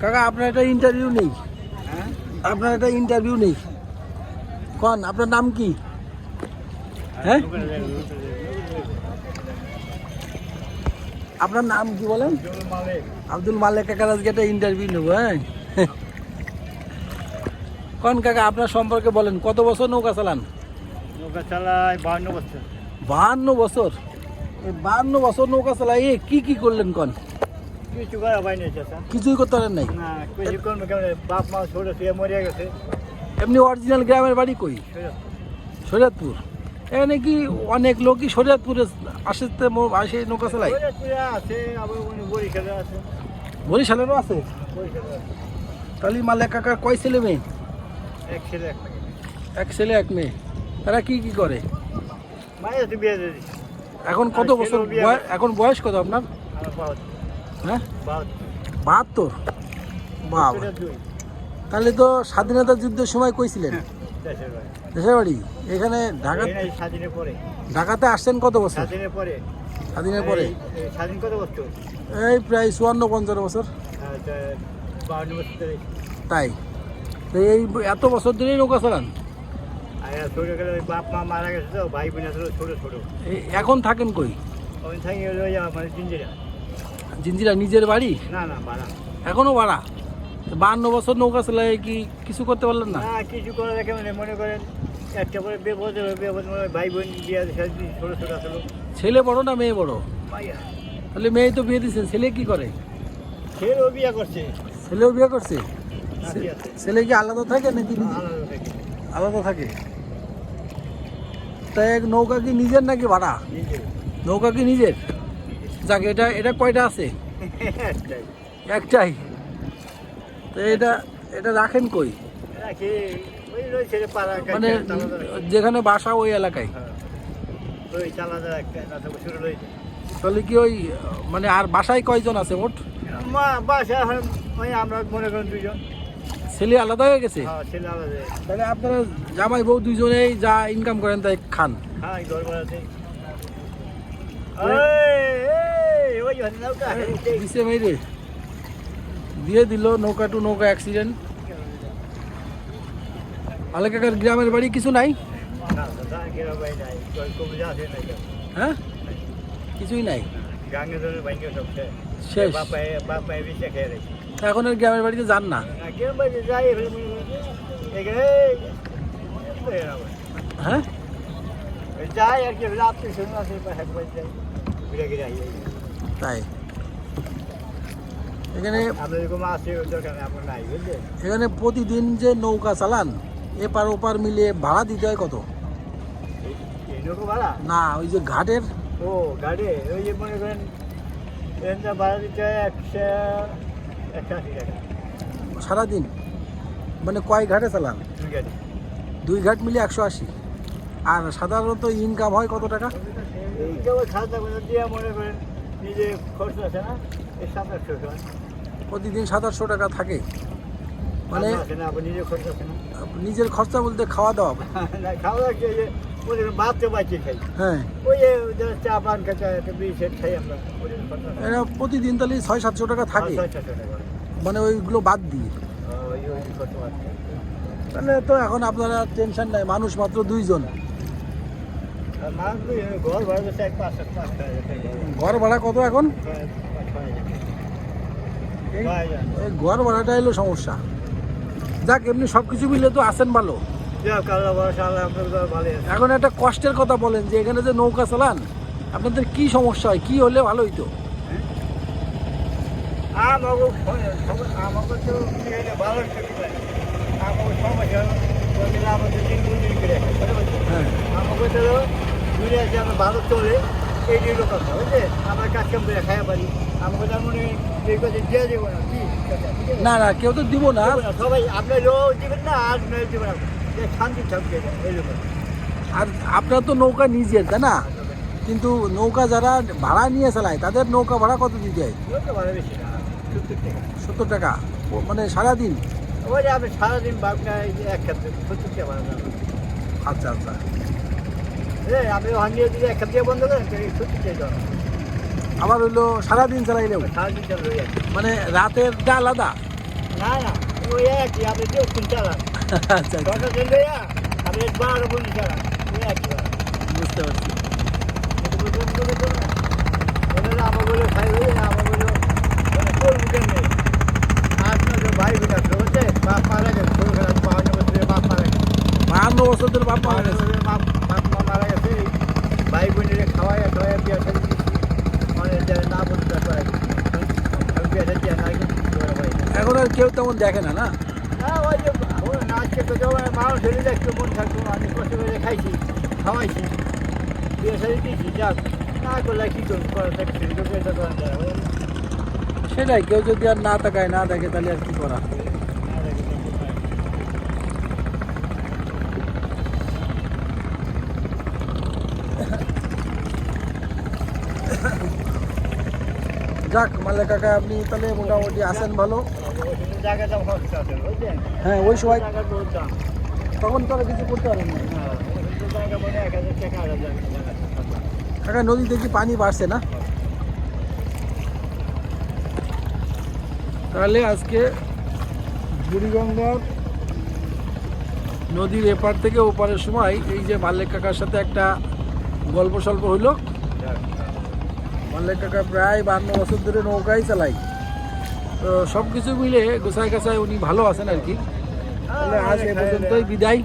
কাকা আপনার একটা ইন্টারভিউ নেই। হ্যাঁ? আপনার একটা ইন্টারভিউ নেই। কন আপনার নাম কি? হ্যাঁ? আপনার নাম কি বলেন? আব্দুল মালিক। কাকার আজকে একটা ইন্টারভিউ নেব হ্যাঁ? কন কাকা আপনার সম্পর্কে বলেন কত বছর নৌকা চালান? নৌকা চালায় বাহান্ন বছর। বাহান্ন বছর? বাহান্ন বছর নৌকা চালাই কি কি করলেন কন? কিছু করা চাচা। কিছুই করতে পারেন নাই? বাপ মা ছোট শুয়ে মরিয়া গেছে। এমনি অরিজিনাল গ্রামের বাড়ি কই? শরীয়তপুর। এখানে কি অনেক লোকই শরীয়তপুরে আসে আসে নৌকা চালাই বরিশালেরও আছে? তাহলে মালিক কাকার কয় ছেলে মেয়ে? এক ছেলে এক মেয়ে। এক ছেলে এক মেয়ে। তারা কি কি করে? মায়ের বিয়ে দিয়ে এখন কত বছর এখন বয়স কত আপনার? বাহাত্তর। হ্যাঁ? বাহাত্তর। বাবা। তাহলে তো স্বাধীনতা যুদ্ধের সময় কইছিলেন? দেশের বাড়ি। এখানে ঢাকা ঢাকাতে আসছেন কত বছর? স্বাধীনের পরে। এই- প্রায় চুয়ান্ন পঞ্চান্ন বছর। ধরে। তাই। এই এত বছর ধরেই নৌকা চালান? বাপ মা মারা গেছে তো ভাই বোন আসলে ছোট ছোট। এখন থাকেন কই? ওই থাকি মানে জিঞ্জিরা। জিঞ্জিরা নিজের বাড়ি? না না ভাড়া। এখনও ভাড়া? বাহান্ন বছর নৌকা চালায় কি কিছু করতে পারলেন না? কিছু করে দেখে মানে মনে করেন একটা করে বিপদ হলো বিপদ মানে ভাই বোন বিয়ে ছোট ছোট আসলো ছেলে বড় না মেয়ে বড়? তাহলে মেয়ে তো বিয়ে দিচ্ছে ছেলে কি করে? ছেলেও বিয়ে করছে। ছেলেও বিয়ে করছে? ছেলে কি আলাদা থাকে নাকি? আলাদা থেকে। আলাদা থাকে। তাই এক নৌকা কি নিজের নাকি ভাড়া? নৌকা কি নিজের? যাক এটা এটা কয়টা আছে? একটাই। তো এটা এটা রাখেন কই? মানে যেখানে বাসা ওই এলাকায়? হ্যাঁ। তাহলে কি ওই মানে আর বাসায় কয়জন আছে মোট? মা বাসা আমরা মনে করেন দুজন ছেলে আলাদা হয়ে গেছে? হ্যাঁ তাহলে আপনারা জামাই বউ দুইজনেই যা ইনকাম করেন তাই খান। হ্যাঁ দিয়ে দিল নৌকা টু নৌকা অ্যাক্সিডেন্ট আলেকাকার গ্রামের বাড়ি কিছু নাই। হ্যাঁ? কিছুই নাই। শেষ। বাপায় বাপায় খেয়ে রেখে। এখন আর গ্রামের বাড়িতে যান না। হ্যাঁ ওই যাই আর কি রাত্রে শুনে আসে এক বাজে যাই। ঘুরে ঘুরে তাই? এখানে এখানে প্রতিদিন যে নৌকা চালান এপার ওপার মিলিয়ে ভাড়া দিতে হয় কত? না ওই যে ঘাটের? ও গাড়ি ওই যে মনে করেন ভাড়া দিতে হয় একশো সারাদিন? মানে কয় ঘাটে চালান? দুই ঘাট। মিলিয়ে একশো আশি। আর সাধারণত ইনকাম হয় কত টাকা? মনে করেন নিজে খরচ আছে না এই সাতাশশো টাকা। প্রতিদিন সাতাশশো টাকা থাকে। মানে নিজের খরচা বলতে খাওয়া দাওয়া। খাওয়া দাওয়া হ্যাঁ। প্রতিদিন তাহলে ছয় সাতশো টাকা থাকে। সাতশো টাকা। মানে ওইগুলো বাদ দিয়ে। তাহলে তো এখন আপনারা টেনশন নাই, মানুষ মাত্র দুইজন। ঘর ভাড়া কত এখন? ঘর ভাড়াটা এলো সমস্যা। যাক, এমনি সব কিছু মিলে তো আছেন ভালো। এখন একটা কষ্টের কথা বলেন যে, এখানে যে নৌকা চালান, আপনাদের কি সমস্যা হয়? কি হলে ভালো হইতো? আমাকে আমাকে তো ভালো সমস্যা করে? হ্যাঁ। আমাকে তো দূরে আছে আমরা ভালো চলে এই যে লোক কথা বুঝলে? আমরা কাজ কাম করে খাইয়া পারি। আমাকে তার মনে এই কথা দিয়ে দেবো না কি? না না কেউ তো দিব না। সবাই আপনার লোক দিবেন না আর নয় দিবেন না। শান্তি থাকবে এই লোক আর আপনার তো নৌকা নিজের তাই না? কিন্তু নৌকা যারা ভাড়া নিয়ে চালায় তাদের নৌকা ভাড়া কত দিতে হয়? বেশি সত্তর টাকা। মানে সারাদিন? ওই যে আপনি সারাদিন এক ক্ষেত্রে সত্তর টাকা আচ্ছা আচ্ছা। এই আপনি হান্ডিয়ে দিলে এক বন্ধ করেন আবার হইল সারাদিন চালাইলেও? সারাদিন চালু যাচ্ছে। মানে রাতেরটা আলাদা? না না ওই একই আপনি চালান আচ্ছা আচ্ছা, আপনি বারো বন্ধু চালান ওই একই বুঝতে পারছি আমার বলে খাই হয়ে আমার বলে করব কেমনি আপনার ভাই বোন আছে বুঝছে বাপ মারা গেছে ছোটবেলা পাওয়ানো বছরে বাপ মারা গেছে বাহান্ন বছর ধরে বাপ মারা গেছে। বাপ বাপ মা মারা গেছে। ভাই বোনের খাওয়াই খাওয়াই বিয়া মানে না বলতে পারে বিয়া এখন আর কেউ তেমন দেখে না না? হ্যাঁ ওই যে তো মানুষ দেখতো মন থাকতো আমি কষ্ট করে খাইছি খাওয়াইছি। বিয়ে সাথে দিয়েছি যাক না করলে কী করব করা থাকছে সেটাই কেউ যদি আর না তাকায় না দেখে তাহলে আর কি করা না দেখে তো কোথায়। যাক মালে কাকা আপনি তাহলে মোটামুটি আসেন ভালো। হ্যাঁ ওই সময় তখন তো কিছু করতে পারেন। কাকা, নদীতে কি পানি বাড়ছে না? তাহলে আজকে বুড়িগঙ্গার নদীর এপার থেকে ওপারের সময় এই যে মাল্লেক কাকার সাথে একটা গল্প সল্প হইল। মাল্লেক কাকা প্রায় বান্ন বছর ধরে নৌকাই চালাই। তো সব কিছু মিলে গোসাই কাছায় উনি ভালো আছেন আর কি। আজ এ পর্যন্তই বিদায়।